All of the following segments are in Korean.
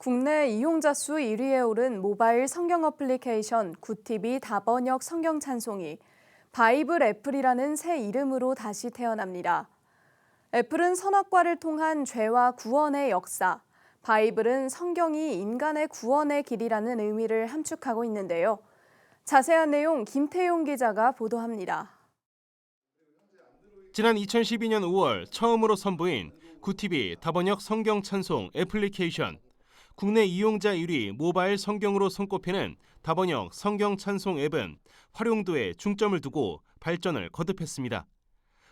국내 이용자 수 1위에 오른 모바일 성경 어플리케이션 굿TV 다번역 성경 찬송이 바이블 애플이라는 새 이름으로 다시 태어납니다. 애플은 선악과를 통한 죄와 구원의 역사, 바이블은 성경이 인간의 구원의 길이라는 의미를 함축하고 있는데요. 자세한 내용 김태용 기자가 보도합니다. 지난 2012년 5월 처음으로 선보인 굿TV 다번역 성경 찬송 애플리케이션. 국내 이용자 1위 모바일 성경으로 손꼽히는 다번역 성경 찬송 앱은 활용도에 중점을 두고 발전을 거듭했습니다.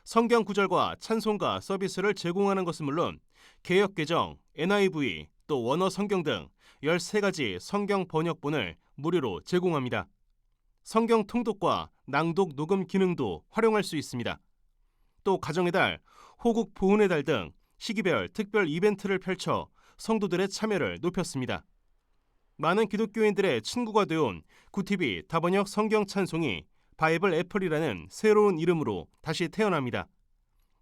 성경 구절과 찬송가 서비스를 제공하는 것은 물론 개역 개정, NIV, 또 원어 성경 등 13가지 성경 번역본을 무료로 제공합니다. 성경 통독과 낭독 녹음 기능도 활용할 수 있습니다. 또 가정의 달, 호국 보훈의 달 등 시기별 특별 이벤트를 펼쳐 성도들의 참여를 높였습니다. 많은 기독교인들의 친구가 되어온 구티비 다번역 성경 찬송이 바이블 애플이라는 새로운 이름으로 다시 태어납니다.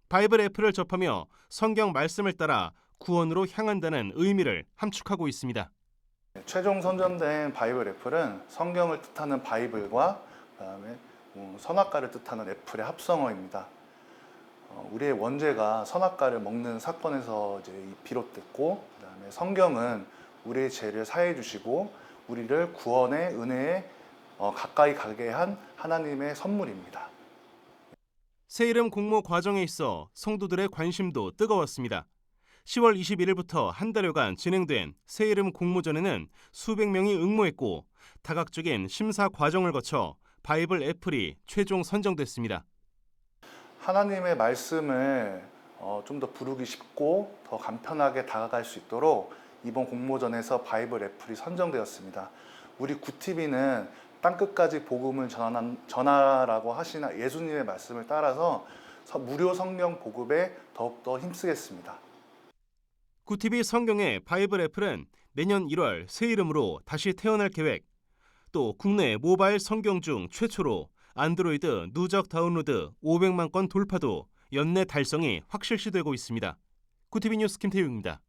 바이블 애플을 접하며 성경 말씀을 따라 구원으로 향한다는 의미를 함축하고 있습니다. 최종 선정된 바이블 애플은 성경을 뜻하는 바이블과 그다음에 음, 선악과를 뜻하는 애플의 합성어입니다. 어, 우리의 원죄가 선악과를 먹는 사건에서 이제 비롯됐고, 그다음에 성경은 우리의 죄를 사해 주시고 우리를 구원의 은혜에 어, 가까이 가게 한 하나님의 선물입니다. 새 이름 공모 과정에 있어 성도들의 관심도 뜨거웠습니다. 10월 21일부터 한 달여간 진행된 새 이름 공모전에는 수백 명이 응모했고 다각적인 심사 과정을 거쳐 바이블 애플이 최종 선정됐습니다. 하나님의 말씀을 어, 좀 더 부르기 쉽고 더 간편하게 다가갈 수 있도록 이번 공모전에서 바이블 애플이 선정되었습니다. 우리 구티비는 땅끝까지 복음을 전하, 전하라고 하신 예수님의 말씀을 따라서 서- 무료 성경 보급에 더욱더 힘쓰겠습니다. 구티비 성경의 바이블 애플은 내년 1월 새 이름으로 다시 태어날 계획. 또 국내 모바일 성경 중 최초로 안드로이드 누적 다운로드 500만 건 돌파도 연내 달성이 확실시되고 있습니다. 구티비 뉴스 김태용입니다.